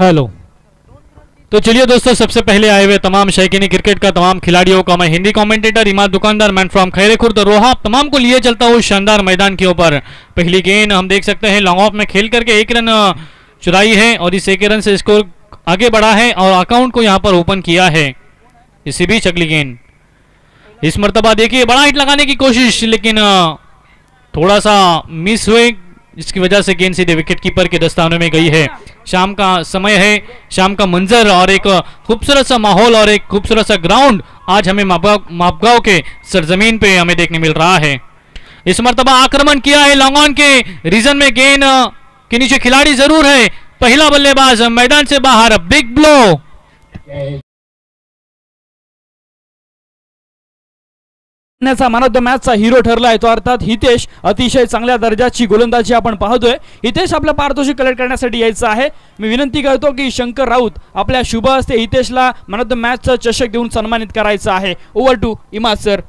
Hello. तो चलिए दोस्तों, सबसे पहले आए हुए तमाम शौकीनी क्रिकेट का तमाम खिलाड़ियों का मैं हिंदी कमेंटेटर इमाद दुकानदार मैन फ्रॉम खैरे खुर्द रोहा तमाम को लिए चलता हूँ शानदार मैदान के ऊपर। पहली गेंद हम देख सकते हैं, लॉन्ग ऑफ़ में खेल करके एक रन चुराई है और इस एक रन से स्कोर आगे बढ़ा है और अकाउंट को यहाँ पर ओपन किया है। इसी बीच अगली गेंद। इस मरतबा देखिए, बड़ा हिट लगाने की कोशिश, लेकिन थोड़ा सा मिस हुए। जिसकी वजह से गेंद सीधे विकेट कीपर के दस्तानों में गई है। शाम का समय है, शाम का मंजर और एक खूबसूरत सा माहौल और एक खूबसूरत सा ग्राउंड आज हमें मापगांव के सरजमीन पे हमें देखने मिल रहा है। इस मरतबा आक्रमण किया है लॉन्ग ऑन के रीजन में गेंद के नीचे खिलाड़ी ज़रूर है। पहला बल्लेबाज मैदान से बाहर big blow man of the मॅचचा hero ठरला आहे तो अर्थात हितेश अतिशय चांगल्या दर्जाची गोलंदाजी आपण पाहतोय. हितेश आपला पारितोषिक कलेक्ट करण्यासाठी यायचं आहे. मी विनंती करतो की शंकर राऊत आपल्या शुभ हस्ते हितेशला मॅन ऑफ द मॅचचं चषक देऊन सन्मानित करायचं आहे. ओव्हर टू इमा सर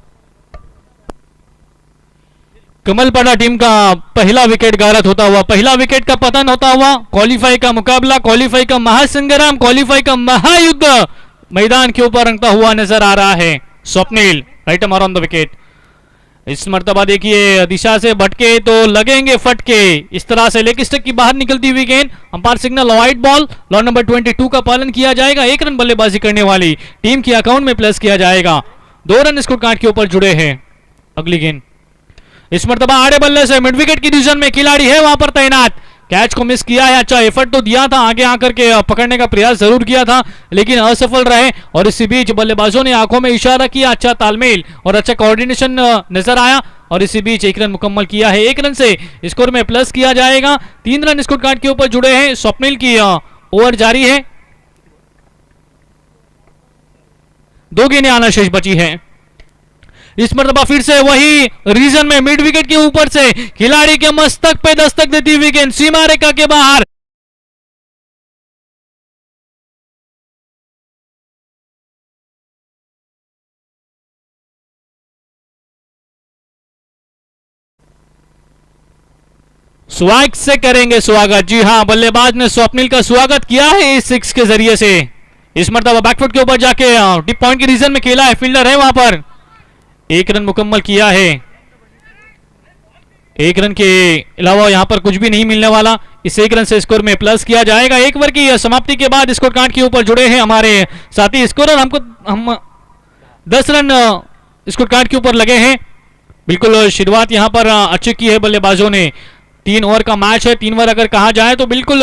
कमलपाड़ा टीम का पहला विकेट गारत होता हुआ? पहला विकेट का पतन होता हुआ? क्वालिफाई का मुकाबला क्वालिफाई का महासंग्राम क्वालिफाई का महायुद्ध मैदान के ऊपर रंगता हुआ नजर आ रहा है स्वप्निल। राइट अमर ऑन द विकेट इस मरतबा देखिए, दिशा से भटके तो लगेंगे फटके। इस तरह से लेग स्टक की बाहर निकलती हुई गेंद। Umpire signal wide ball law number 22 का पालन किया जाएगा। एक रन बल्लेबाजी करने वाली टीम के अकाउंट में प्लस किया जाएगा। दो रन स्कोर कार्ड के ऊपर जुड़े हैं। अगली गेंद। इस मरतबा आड़े बल्ले से मिड विकेट की डिवीज़न में खिलाड़ी है। वहाँ पर तैनात। कैच को मिस किया है। अच्छा एफर्ट तो दिया था, आगे आकर के पकड़ने का प्रयास ज़रूर किया था, लेकिन असफल रहे और इसी बीच बल्लेबाजों ने आँखों में इशारा किया। अच्छा तालमेल और अच्छा कोऑर्डिनेशन नज़र आया और इसी बीच एक रन मुकम्मल किया है। एक रन से स्कोर में प्लस किया जाएगा। तीन रन स्कोर कार्ड के ऊपर जुड़े हैं। स्वप्निल की ओवर जारी है। दो गेंदें आना शेष बची है। इस मरतबा फिर से वही रीजन में मिड विकेट के ऊपर से खिलाड़ी के मस्तक पे दस्तक देती गेंद सीमा रेखा के बाहर। स्वागत से करेंगे स्वागत। जी हाँ बल्लेबाज ने स्वप्निल का स्वागत किया है इस सिक्स के ज़रिए से। इस मरतबा बैकफुट के ऊपर जाके डिप पॉइंट के रीजन में खेला है फील्डर है वहाँ पर। एक रन मुकम्मल किया है। एक रन के अलावा यहाँ पर कुछ भी नहीं मिलने वाला। इस एक रन से स्कोर में प्लस किया जाएगा। एक ओवर की समाप्ति के बाद स्कोर कार्ड के ऊपर जुड़े हैं हमारे साथी। स्कोरर हमको हम दस रन, स्कोर कार्ड के ऊपर लगे हैं। बिल्कुल शुरुआत यहाँ पर अच्छी की है बल्लेबाजों ने। तीन ओवर का मैच है, तीन ओवर अगर कहा जाए तो बिल्कुल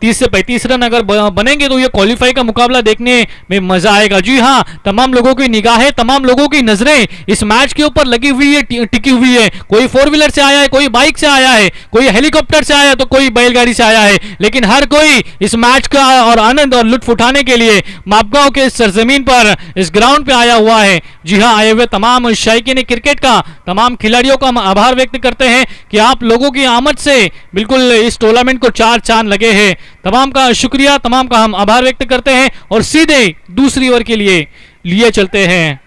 तीस से पैंतीस रन अगर बनेंगे तो ये क्वालिफाई का मुकाबला देखने में मज़ा आएगा। जी हाँ तमाम लोगों की निगाहें, तमाम लोगों की नज़रें इस मैच के ऊपर लगी हुई है टिकी हुई है। कोई फोर व्हीलर से आया है, कोई बाइक से आया है, कोई हेलीकॉप्टर से आया तो कोई बैलगाड़ी से आया है। लेकिन हर कोई इस मैच का और आनंद और लुत्फ उठाने के लिए मापगांव के सरजमीन पर इस ग्राउंड पे आया हुआ है। जी हाँ आए हुए तमाम शायकीन क्रिकेट का, तमाम खिलाड़ियों का हम आभार व्यक्त करते हैं कि आप लोगों की आमद से बिल्कुल इस टूर्नामेंट को चार चाँद लगे हैं। तमाम का शुक्रिया, तमाम का हम आभार व्यक्त करते हैं और सीधे दूसरी ओवर के लिए लिए चलते हैं।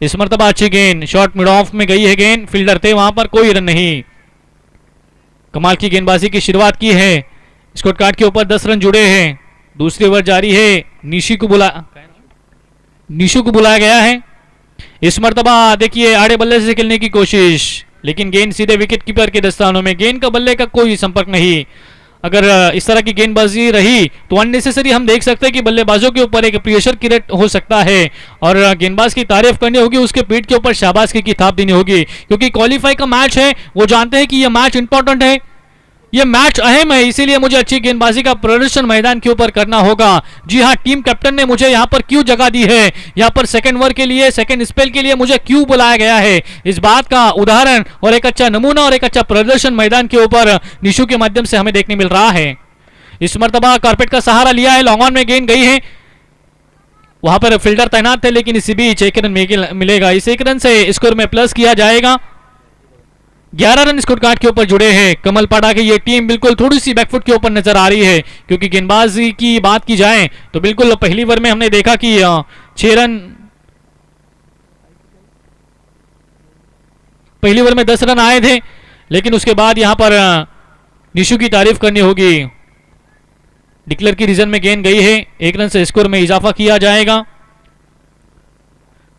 इस मरतबा अच्छी गेंद शॉर्ट मिड ऑफ़ में गई है गेंद फील्डर थे वहाँ पर, कोई रन नहीं। कमाल की गेंदबाजी की शुरुआत की है। स्कोट कार्ड के ऊपर दस रन जुड़े हैं। दूसरी ओवर जारी है, निशी को बुला निशु को बुलाया गया है। इस मरतबा, देखिए, आड़े बल्ले से खेलने की कोशिश। लेकिन गेंद सीधे विकेट कीपर के दस्तानों में। गेंद का बल्ले का कोई संपर्क नहीं। अगर इस तरह की गेंदबाजी रही तो अननेसेसरी हम देख सकते हैं कि बल्लेबाजों के ऊपर एक प्रेशर क्रिएट हो सकता है। और गेंदबाज की तारीफ़ करनी होगी, उसके पीठ के ऊपर शाबाश की थाप देनी होगी। क्योंकि क्वालिफाई का मैच है, वो जानते हैं कि यह मैच इंपॉर्टेंट है। ये मैच अहम है, इसीलिए मुझे अच्छी गेंदबाजी का प्रदर्शन मैदान के ऊपर करना होगा। जी हाँ टीम कैप्टन ने मुझे यहाँ पर क्यों जगह दी है? यहाँ पर सेकंड ओवर के लिए सेकंड स्पेल के लिए मुझे क्यों बुलाया गया है? इस बात का उदाहरण और एक अच्छा नमूना और एक अच्छा प्रदर्शन मैदान के ऊपर निशु के माध्यम से हमें देखने मिल रहा है। इस मरतबा कारपेट का सहारा लिया है लॉन्ग ऑन में गेंद गई है। वहाँ पर फील्डर तैनात थे, लेकिन इसी बीच एक रन मिलेगा। इस एक रन से स्कोर में प्लस किया जाएगा। ग्यारह रन स्कोर कार्ड के ऊपर जुड़े हैं। कमल पाड़ा की ये टीम बिल्कुल थोड़ी सी बैकफुट के ऊपर नज़र आ रही है, क्योंकि गेंदबाजी की बात की जाए तो बिल्कुल पहली ओवर में हमने देखा कि छह रन पहली ओवर में दस रन आए थे, लेकिन उसके बाद यहाँ पर निशु की तारीफ़ करनी होगी। डिक्लर की रीजन में गेंद गई है, एक रन से स्कोर में इजाफा किया जाएगा।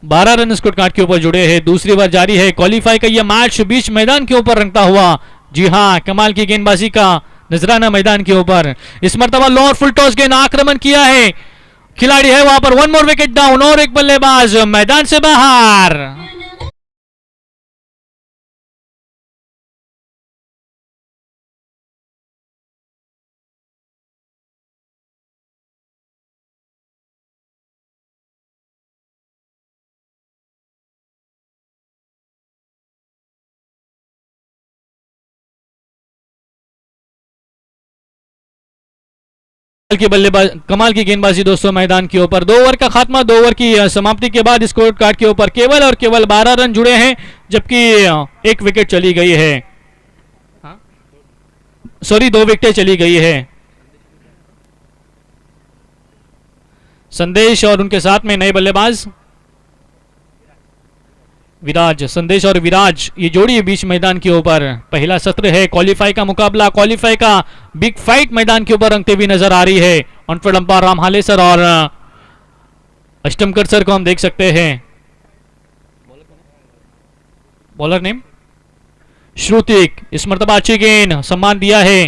बारह रन स्कोर कार्ड के ऊपर जुड़े हैं। दूसरी बार जारी है। क्वालिफाई का यह मैच बीच मैदान के ऊपर रंगता हुआ। जी हाँ कमाल की गेंदबाजी का नजराना मैदान के ऊपर। इस मरतबा लोअर फुल टॉस गेंद आक्रमण किया है। खिलाड़ी है वहाँ पर। वन मोर विकेट डाउन और एक बल्लेबाज मैदान से बाहर। की बल्लेबाज कमाल की गेंदबाजी दोस्तों मैदान के ऊपर। दो ओवर का खात्मा दो ओवर की समाप्ति के बाद स्कोर कार्ड के ऊपर केवल और केवल बारह रन जुड़े हैं जबकि एक विकेट चली गई है? सॉरी दो विकेट चली गई है। संदेश और उनके साथ में नए बल्लेबाज। विराज, संदेश और विराज, ये जोड़ी है बीच मैदान के ऊपर। पहला सत्र है क्वालिफाई का मुकाबला। क्वालिफाई का बिग फाइट मैदान के ऊपर रंगते हुए नज़र आ रही है। ऑनफील्ड अंपायर राम हाले सर और अष्टमकर सर को हम देख सकते हैं। बॉलर नेम श्रुतिक, इस मरतबा अच्छी गेंद। सम्मान दिया है।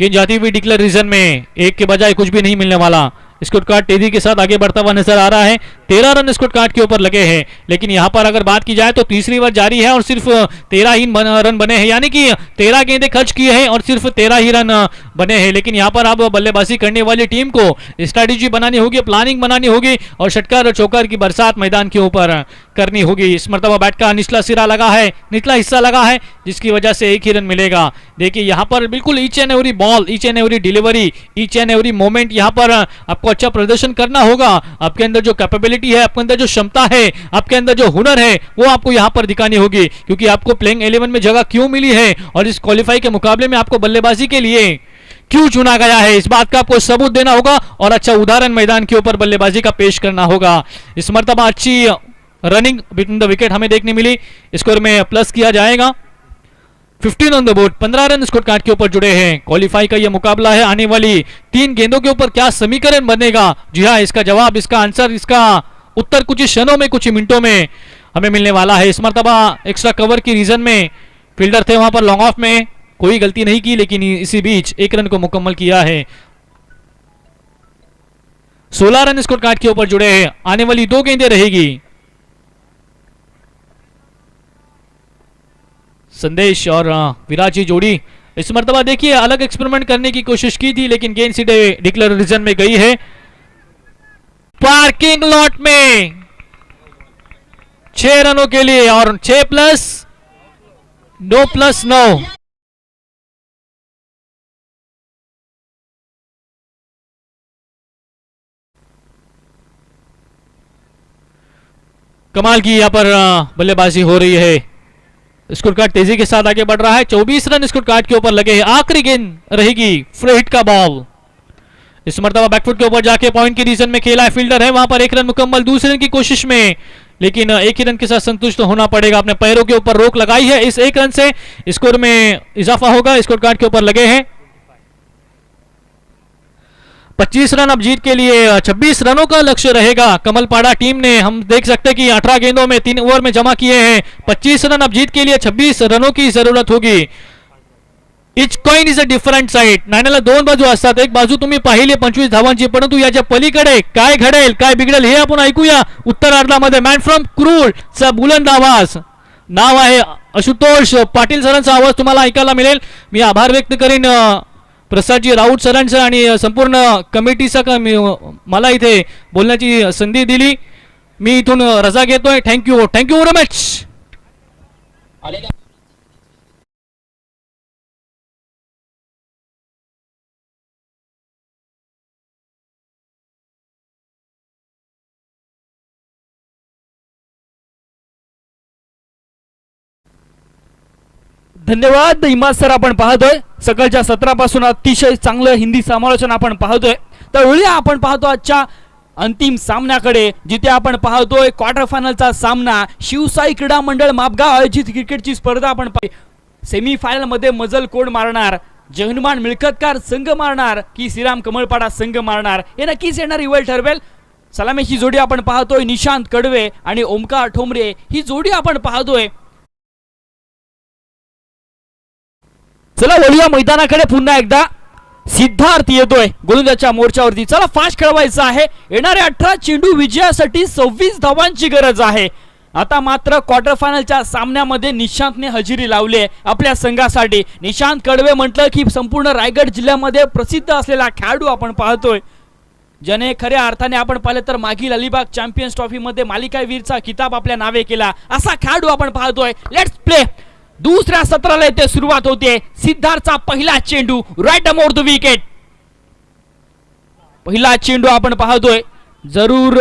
गेंद जाती हुई डिक्लेयर रीजन में। एक के बजाय कुछ भी नहीं मिलने वाला। स्कोर कार्ड तेज़ी के साथ आगे बढ़ता हुआ नज़र आ रहा है। तेरह रन स्कोट कार्ड के ऊपर लगे हैं। लेकिन यहाँ पर अगर बात की जाए तो तीसरी बार जारी है और सिर्फ़ तेरह ही रन बने हैं। यानी कि तेरह गेंदे खर्च किए हैं और सिर्फ़ तेरह ही रन बने हैं। लेकिन यहाँ पर आप बल्लेबाजी करने वाली टीम को स्ट्रैटेजी बनानी होगी, प्लानिंग बनानी होगी और षटकार और चौकर की बरसात मैदान के ऊपर। करनी होगी। इस मरतबा बैट का निचला सिरा लगा है, निचला हिस्सा लगा है, जिसकी वजह से एक ही रन मिलेगा। देखिए, यहाँ पर बिल्कुल each and every ball, each and every delivery, each and every moment यहाँ पर आपको अच्छा प्रदर्शन करना होगा। आपके अंदर जो कैपेबिलिटी है, आपके अंदर जो क्षमता है, आपके अंदर जो हुनर है, वो आपको यहाँ पर दिखानी होगी। क्योंकि आपको प्लेइंग एलेवन में जगह क्यों मिली है और इस क्वालिफाई के मुकाबले में आपको बल्लेबाजी के लिए क्यों चुना गया है? इस बात का आपको सबूत देना होगा और अच्छा उदाहरण मैदान के ऊपर बल्लेबाजी का पेश करना होगा। इस मरतबा अच्छी रनिंग बिटवीन द विकेट हमें देखने मिली। स्कोर में प्लस किया जाएगा। 15 on the board 15 run score card के ऊपर जुड़े हैं। क्वालिफाई का यह मुकाबला है आने वाली तीन गेंदों के ऊपर क्या समीकरण बनेगा? जी हाँ इसका जवाब, इसका आंसर इसका उत्तर कुछ क्षणों में, कुछ मिनटों में हमें मिलने वाला है। इस मरतबा एक्स्ट्रा कवर की रीजन में फील्डर थे वहाँ पर लॉन्ग ऑफ़ में। कोई गलती नहीं की, लेकिन इसी बीच एक रन को मुकम्मल किया है। 16 रन स्कोर कार्ड के ऊपर जुड़े हैं। आने वाली दो गेंदें रहेगी। संदेश और अ, विराट जी जोड़ी। इस मरतबा देखिए अलग एक्सपेरिमेंट करने की कोशिश की थी लेकिन गेंद सीधे डिक्लेयर रीजन में गई है। पार्किंग लॉट में छह रनों के लिए और छह प्लस नो प्लस नो कमाल की यहाँ पर बल्लेबाजी हो रही है। स्कोर कार्ड तेज़ी के साथ आगे बढ़ रहा है। 24 रन स्कोर कार्ड के ऊपर लगे हैं। आखिरी गेंद रहेगी फ्रेट का बॉल। इस मरतबा बैकफुट के ऊपर जाके पॉइंट के रीजन में खेला है। फील्डर है, वहाँ पर एक रन मुकम्मल दूसरे रन की कोशिश में। लेकिन एक ही रन के साथ संतुष्ट तो होना पड़ेगा। अपने पैरों के ऊपर रोक लगाई है। इस एक रन से स्कोर में इजाफा होगा। स्कोर कार्ड के ऊपर लगे हैं। 25 रन अब जीत के लिए 26 रनों का लक्ष्य रहेगा। कमलपाड़ा टीम ने हम देख सकते हैं कि 18 गेंदों में तीन ओवर में जमा किए हैं। 25 रन अब जीत के लिए 26 रनों की जरूरत होगी। Each coin is a different side नाण्याला दोन बाजू असतात. एक बाजू तुम्ही पाहिली पंचवीस धावांची परंतु याच्या पलीकडे काय घडेल काय बिघडेल हे आपण ऐकूया. उत्तरार्धामध्ये मॅन फ्रॉम क्रूल चा बुलंद आवाज. नाव आहे आशुतोष पाटील सरांचा आवाज तुम्हाला ऐकायला मिळेल. मी आभार व्यक्त करीन प्रसादजी राऊत सरांचं आणि संपूर्ण कमिटीचा का मी मला इथे बोलण्याची संधी दिली. मी इथून रजा घेतोय. थँक्यू थँक्यू व्हेरी मच धन्यवाद. इमाज सर आपण पाहतोय. सकाळच्या सत्रापासून अतिशय चांगलं हिंदी समालोचन आपण पाहतोय. तर आपण पाहतो आजच्या अंतिम सामन्याकडे जिथे आपण पाहतोय क्वार्टर फायनलचा सामना. शिवसाई क्रीडा मंडळ मापगाव आयोजित क्रिकेटची स्पर्धा आपण सेमी फायनलमध्ये मजल कोण मारणार? जहनुमान मिळकतकार संघ मारणार की श्रीराम कमळपाडा संघ मारणार? हे नक्कीच येणारी इवल ठरवेल. सलामीची जोडी आपण पाहतोय निशांत कडवे आणि ओमकार ठोंबरे. ही जोडी आपण पाहतोय. चला वळूया मैदानाकडे पुन्हा एकदा सिद्धार्थ येतोय गोलंदाजच्या मोर्चावरती. चला फास्ट खेळवायचं आहे. येणाऱ्या अठरा चेंडू विजयासाठी सव्वीस धावांची गरज आहे. आता मात्र क्वार्टर फायनलच्या सामन्यामध्ये निशांतने हजेरी लावली आहे आपल्या संघासाठी. निशांत कडवे म्हटलं की संपूर्ण रायगड जिल्ह्यामध्ये प्रसिद्ध असलेला खेळाडू आपण पाहतोय. ज्याने खऱ्या अर्थाने आपण पाहिलं तर मागील अलिबाग चॅम्पियन्स ट्रॉफीमध्ये मालिकावीरचा किताब आपल्या नावे केला. असा खेळाडू आपण पाहतोय. लेट्स प्ले दुसऱ्या सत्राला येथे सुरुवात होते. सिद्धार्थचा पहिला चेंडू राईट अमोर द विकेट पहिला चेंडू आपण पाहतोय. जरूर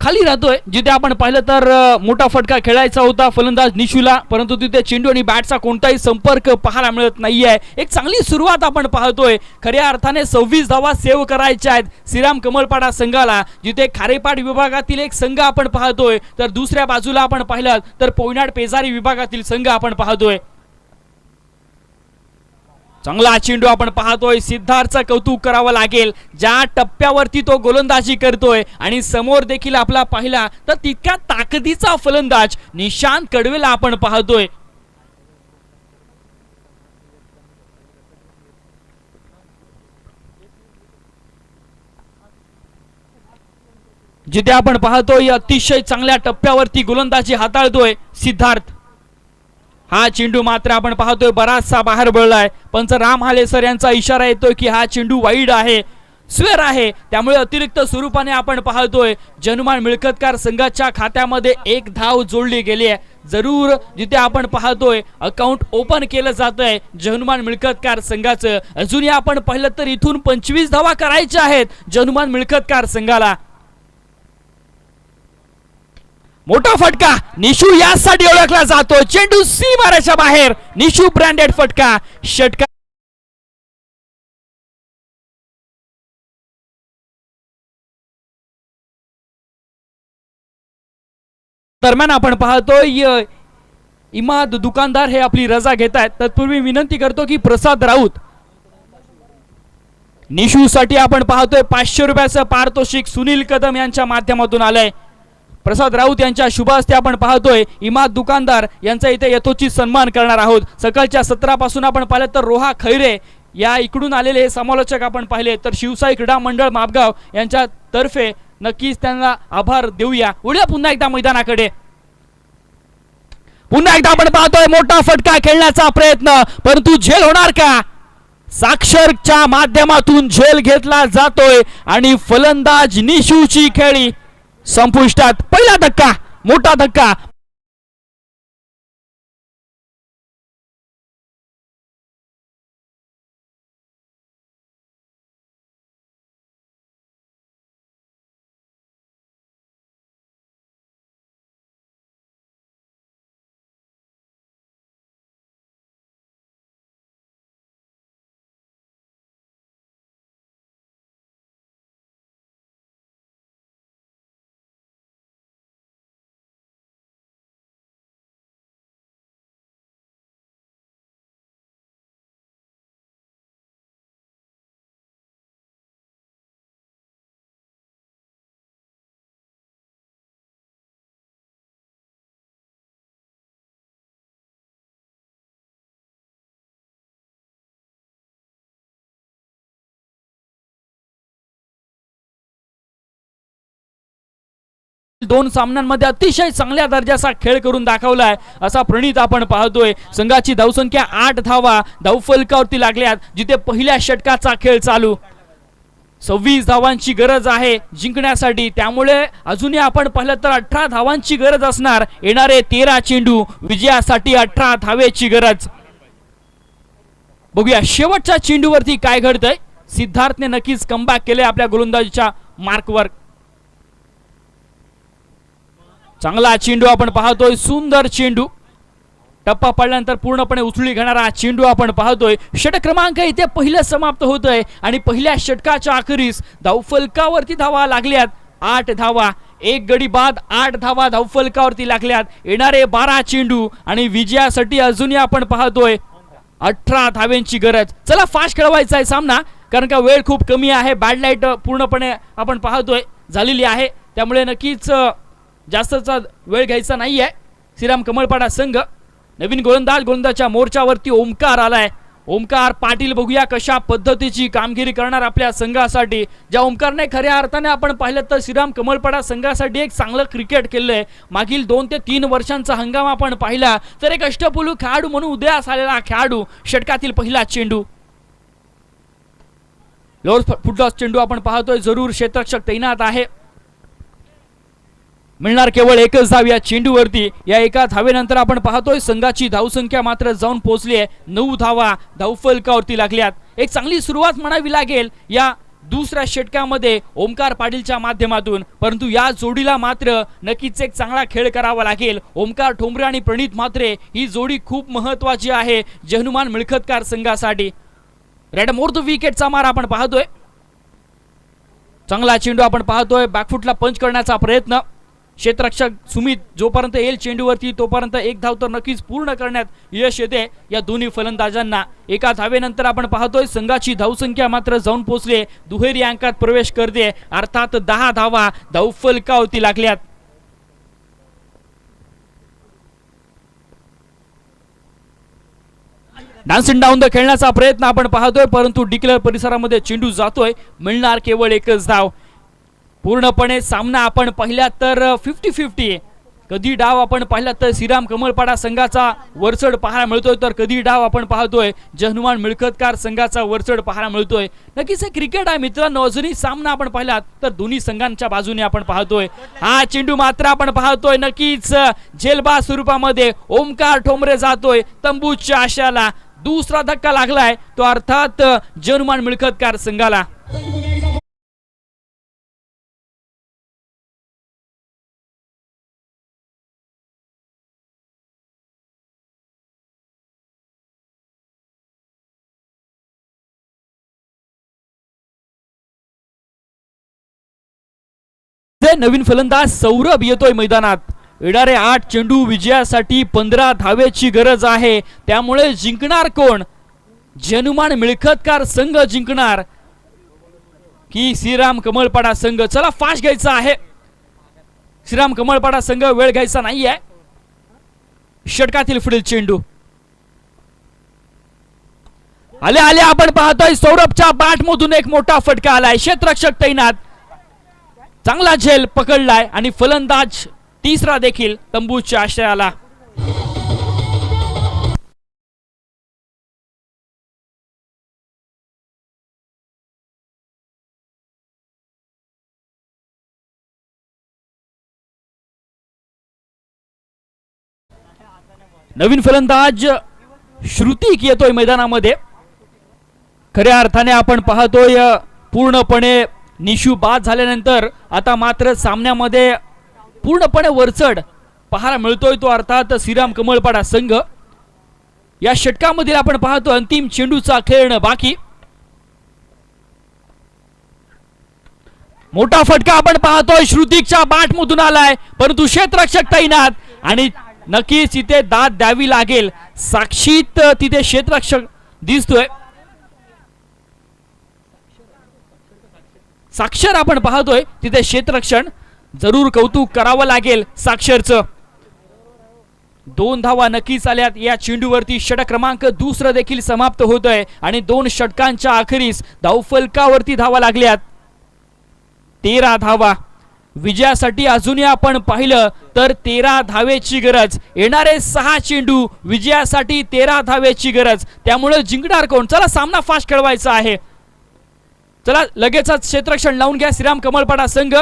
खाली राहतोय. जिथे आपण पाहिलं तर मोठा फटका खेळायचा होता फलंदाज निशूला. परंतु तिथे चेंडू आणि बॅटचा कोणताही संपर्क पाहायला मिळत नाहीये. एक चांगली सुरुवात आपण पाहतोय. खऱ्या अर्थाने सव्वीस धावा सेव्ह करायच्या आहेत श्रीराम कमलपाडा संघाला जिथे खारेपाट विभागातील एक संघ आपण पाहतोय. तर दुसऱ्या बाजूला आपण पाहिलं तर पोयनाड पेजारी विभागातील संघ आपण पाहतोय. चांगला चेंडू आपण पाहतोय. सिद्धार्थचं कौतुक करावं लागेल. ज्या टप्प्यावरती तो गोलंदाजी करतोय आणि समोर देखील आपला पाहिला तर तितक्या ताकदीचा फलंदाज निशांत कडवेला आपण पाहतोय. जिथे आपण पाहतोय अतिशय चांगल्या टप्प्यावरती गोलंदाजी हाताळतोय सिद्धार्थ. हा चेंडू मात्र आपण पाहतोय बराचसा बाहेर बळलाय पंच राम हालेसर यांचा इशारा येतोय की हा चेंडू वाईड आहे स्वेर आहे. त्यामुळे अतिरिक्त स्वरूपाने आपण पाहतोय जनुमान मिळकतकार संघाच्या खात्यामध्ये एक धाव जोडली गेली आहे. जरूर जिथे आपण पाहतोय अकाउंट ओपन केलं जात आहे जनुमान मिळकतकार संघाचं. अजूनही आपण पाहिलं तर इथून पंचवीस धावा करायच्या आहेत जनुमान मिळकतकार संघाला. मोठा फटका. निशू यासाठी ओळखला जातो. चेंडू सी मारायच्या बाहेर. निशू ब्रँडेड फटका. षटका दरम्यान आपण पाहतोय इमाद दुकानदार हे आपली रजा घेत आहेत तत्पूर्वी विनंती करतो की प्रसाद राऊत निशू साठी आपण पाहतोय पाचशे रुपयाचं पारितोषिक सुनील कदम यांच्या माध्यमातून आलंय. प्रसाद राऊत यांच्या शुभ हस्ते आपण पाहतोय इमाद दुकानदार यांचा इथे यथोचित सन्मान करणार आहोत. सकाळच्या सत्रापासून आपण पाहिलं तर रोहा खैरे या इकडून आलेले हे समालोचक आपण पाहिले. तर शिवसाई क्रीडा मंडळ मापगाव यांच्या तर्फे नक्कीच त्यांना आभार देऊया. उद्या पुन्हा एकदा मैदानाकडे. पुन्हा एकदा आपण पाहतोय मोठा फटका खेळण्याचा प्रयत्न. परंतु झेल होणार का? साक्षरच्या माध्यमातून झेल घेतला जातोय आणि फलंदाज निशूची खेळी. संपुष्टात पहिला धक्का मोठा धक्का. दोन सामन्यांमध्ये अतिशय चांगल्या दर्जाचा खेळ करून दाखवलाय. असा प्रणित आपण पाहतोय. संघाची धावसंख्या आठ धावा धावफलकावरती लागल्यात जिथे पहिल्या षटकाचा खेळ चालू. सव्वीस धावांची गरज आहे जिंकण्यासाठी. त्यामुळे अजूनही आपण पाहिलं तर अठरा धावांची गरज असणार. येणारे तेरा चेंडू विजयासाठी अठरा धावेची गरज. बघूया शेवटच्या चेंडूवरती काय घडतंय? सिद्धार्थने नक्कीच कमबॅक केले आपल्या गोलंदाजीच्या मार्कवर चांगला चेंडू आपण पाहतोय सुंदर चेंडू. टप्पा पडल्यानंतर पूर्णपणे उचलून घेणारा हा चेंडू आपण पाहतोय. षटक क्रमांक इथे पहिलं समाप्त होतोय आणि पहिल्या षटकाच्या अखेरीस धावफलकावरती धावा लागल्यात. आठ धावा एक गडी बाद आठ धावा धावफलकावरती लागल्यात. येणारे बारा चेंडू आणि विजयासाठी अजूनही आपण पाहतोय अठरा धाव्यांची गरज. चला फास्ट खेळवायचा आहे सामना कारण का वेळ खूप कमी आहे बॅड लाइट पूर्णपणे आपण पाहतोय झालेली आहे. त्यामुळे नक्कीच जास्तचा वेळ घ्यायचा नाही आहे श्रीराम कमळपाडा संघ नवीन गोलंदाज गोलंदाजच्या मोर्चावरती ओमकार आलाय. ओमकार पाटील बघूया कशा पद्धतीची कामगिरी करणार आपल्या संघासाठी. ज्या ओमकारने खऱ्या अर्थाने आपण पाहिलं तर श्रीराम कमळपाडा संघासाठी एक चांगलं क्रिकेट केलंय मागील दोन ते तीन वर्षांचा हंगाम आपण पाहिला. तर एक अष्टपुलू खेळाडू म्हणून उदयास आलेला खेळाडू षटकातील पहिला चेंडू. लोअर फुटलॉस चेंडू आपण पाहतोय. जरूर क्षेत्रक्षक तैनात आहे. मिळणार केवळ एकच धाव या चेंडूवरती. या एका धावेनंतर आपण पाहतोय संघाची धावसंख्या मात्र जाऊन पोहोचली आहे. नऊ धावा धावफलकावरती लागल्यात. एक चांगली सुरुवात म्हणावी लागेल या दुसऱ्या षटकामध्ये ओमकार पाटीलच्या माध्यमातून. परंतु या जोडीला मात्र नक्कीच एक चांगला खेळ करावा लागेल. ओमकार ठोंबरे आणि प्रणित मात्रे ही जोडी खूप महत्वाची आहे जहनुमान मिळखतकार संघासाठी. रेड मोर द विकेटचा मार आपण पाहतोय. चांगला चेंडू आपण पाहतोय. बॅकफुटला पंच करण्याचा प्रयत्न. क्षेत्ररक्षक सुमित जोपर्यंत येईल चेंडूवरती तोपर्यंत एक धाव तर नक्कीच पूर्ण करण्यात यश येते. या दोन्ही फलंदाजांना एका धावेनंतर आपण पाहतोय संघाची धावसंख्या मात्र जाऊन पोहोचले दुहेरी अंकात प्रवेश करते. अर्थात दहा धावा धावफलकावरती लागल्यात. डान्सिंग डाऊन द खेळण्याचा प्रयत्न आपण पाहतोय परंतु डिक्लेअर परिसरामध्ये चेंडू जातोय. मिळणार केवळ एकच धाव. पूर्णपणे सामना आपण पाहिला तर फिफ्टी फिफ्टी कधी डाव आपण पाहिला तर श्रीराम कमळपाडा संघाचा वरचढ पाहायला मिळतोय तर कधी डाव आपण पाहतोय जहनुमान मिळकतकार संघाचा वरचढ पाहायला मिळतोय. नक्कीच हे क्रिकेट आहे मित्रांनो अजूनही सामना आपण पाहिलात तर दोन्ही संघांच्या बाजूने आपण पाहतोय. हा चेंडू मात्र आपण पाहतोय नक्कीच जेलबा स्वरूपामध्ये ओमकार ठोंबरे जातोय तंबूच्या आशाला दुसरा धक्का लागलाय तो अर्थात जनुमान मिळकतकार संघाला. नवीन फलंदाज सौरभ येतोय मैदानात. येणारे आठ चेंडू विजयासाठी पंधरा धावेची गरज आहे. त्यामुळे जिंकणार कोण? जनुमान मिळखतकार संघ जिंकणार. की श्रीराम कमळपाडा संघ? चला फास्ट घ्यायचा आहे. श्रीराम कमळपाडा संघ वेळ घ्यायचा नाहीये. षटकातील पुढील चेंडू. आले आले आपण पाहतोय सौरभच्या बॅट मधून एक मोठा फटका आलाय. क्षेत्ररक्षक तैनात. चांगला झेल पकडलाय आणि फलंदाज तिसरा देखील तंबूच्या आश्रयाला. नवीन फलंदाज श्रुतिक येतोय मैदानामध्ये. खऱ्या अर्थाने आपण पाहतोय पूर्णपणे निशू बाद झाल्यानंतर आता मात्र सामन्यामध्ये पूर्णपणे वरचढ पाहायला मिळतोय तो अर्थात श्रीराम कमळपाडा संघ. या षटकामधील आपण पाहतो अंतिम चेंडूचा खेळणं बाकी. मोठा फटका आपण पाहतोय श्रुतिकच्या बाटमधून आलाय परंतु क्षेत्ररक्षक तैनात आणि नक्कीच तिथे दाद द्यावी लागेल. साक्षीत तिथे क्षेत्ररक्षक दिसतोय. साक्षर आपण पाहतोय तिथे क्षेत्ररक्षण जरूर कौतुक करावं लागेल साक्षरचं. दोन धावा नक्कीच आल्यात या चेंडूवरती षटक क्रमांक दुसरं देखील समाप्त होतोय आणि दोन षटकांच्या अखेरीस धावफलकावरती धावा लागल्यात. तेरा धावा. विजयासाठी अजूनही आपण पाहिलं तर तेरा धावेची गरज. येणारे सहा चेंडू विजयासाठी तेरा धावेची गरज. त्यामुळे जिंकणार कोण? चला सामना फास्ट खेळवायचा आहे. चला लगेचच क्षेत्रक्षण लावून घ्या. श्रीराम कमळपाडा संघ.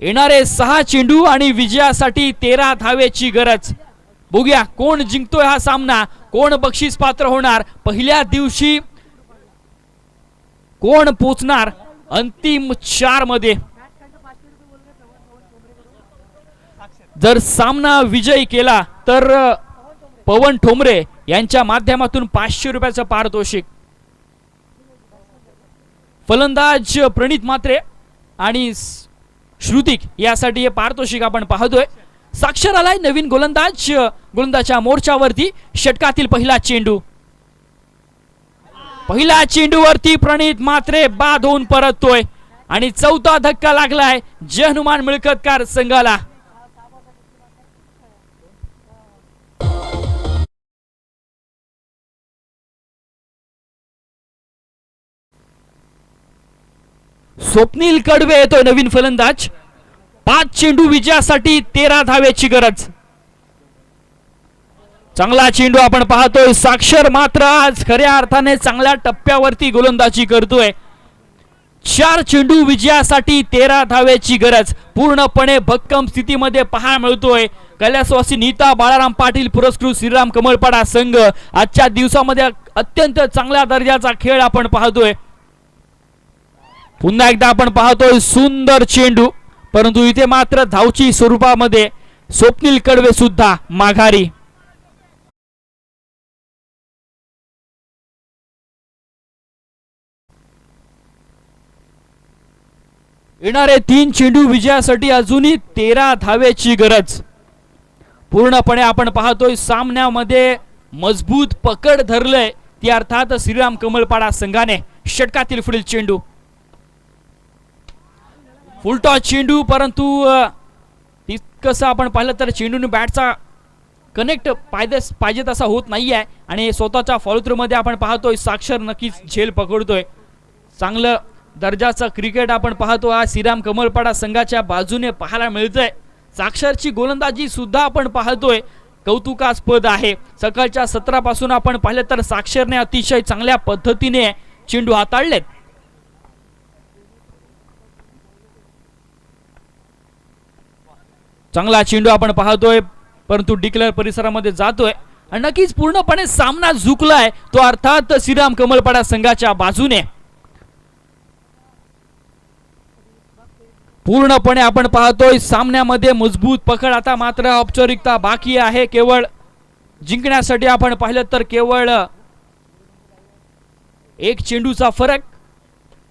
येणारे सहा चेंडू आणि विजयासाठी तेरा धावेची गरज. बघूया कोण जिंकतोय हा सामना कोण बक्षीस पात्र होणार. पहिल्या दिवशी कोण पोचणार? अंतिम चारमध्ये जर सामना विजयी केला तर पवन ठोंबरे यांच्या माध्यमातून पाचशे रुपयाचं पारितोषिक. फलंदाज प्रणित मात्रे आणि श्रुतिक यासाठी हे पारितोषिक आपण पाहतोय. साक्षर आलाय नवीन गोलंदाज गोलंदाजच्या मोर्चावरती षटकातील पहिला चेंडू. पहिल्या चेंडूवरती प्रणित मात्रे बाद होऊन परततोय. आणि चौथा धक्का लागलाय जय हनुमान मिळकतकार संघाला. स्वप्नील कडवे येतोय नवीन फलंदाज. पाच चेंडू विजयासाठी तेरा धाव्याची गरज. चांगला चेंडू आपण पाहतोय. साक्षर मात्र आज खऱ्या अर्थाने चांगल्या टप्प्यावरती गोलंदाजी करतोय. चार चेंडू विजयासाठी तेरा धाव्याची गरज. पूर्णपणे भक्कम स्थितीमध्ये पाहायला मिळतोय. कैलासवासी नीता बाळाराम पाटील पुरस्कृत श्रीराम कमळपाडा संघ. आजच्या दिवसामध्ये अत्यंत चांगल्या दर्जाचा खेळ आपण पाहतोय. पुन्हा एकदा आपण पाहतोय सुंदर चेंडू परंतु इथे मात्र धावची स्वरूपामध्ये स्वप्नील कडवे सुद्धा माघारी. येणारे तीन चेंडू विजयासाठी अजूनही तेरा धावेची गरज. पूर्णपणे आपण पाहतोय सामन्यामध्ये मजबूत पकड धरलंय ती अर्थात श्रीराम कमलपाडा संघाने षटकातील पुढील चेंडू. फुलटॉस चेंडू परंतु अ, तितकंसं आपण पाहिलं तर चेंडूने बॅटचा कनेक्ट पायदे पाहिजे तसा होत नाही आहे आणि स्वतःच्या फॉलोथ्रूमध्ये आपण पाहतोय साक्षर नक्कीच झेल पकडतोय. चांगलं दर्जाचं क्रिकेट आपण पाहतो हा श्रीराम कमलपाडा संघाच्या बाजूने पाहायला मिळतंय. साक्षरची गोलंदाजी सुद्धा आपण पाहतोय. कौतुकास्पद आहे. सकाळच्या सत्रापासून आपण पाहिलं तर साक्षरने अतिशय चांगल्या पद्धतीने चेंडू हाताळलेत. चांगला चेंडू आपण पाहतोय परंतु डिक्लेअर परिसरामध्ये जातोय. आणि नक्कीच पूर्णपणे सामना झुकलाय तो अर्थात श्रीराम कमलपाडा संघाच्या बाजूने. पूर्णपणे आपण पाहतोय सामन्यामध्ये मजबूत पकड आता मात्र औपचारिकता बाकी आहे केवळ जिंकण्यासाठी आपण पाहिलं तर केवळ एक चेंडूचा फरक.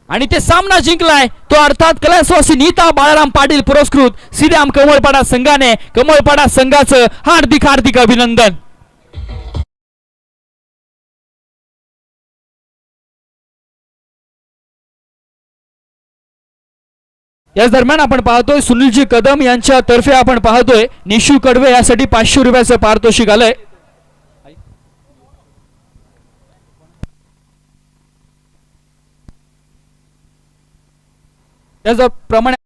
आणि ते सामना जिंकलाय. तो अर्थात कैलासवासी नीता बाळाराम पाटील पुरस्कृत. श्रीराम कमळपाडा संघाने कमळपाडा संघाचं हार्दिक हार्दिक अभिनंदन. याच दरम्यान आपण पाहतोय सुनीलजी कदम यांच्या तर्फे आपण पाहतोय निशू कडवे यासाठी पाचशे रुपयाचं पारितोषिक आलंय. त्याचप्रमाणे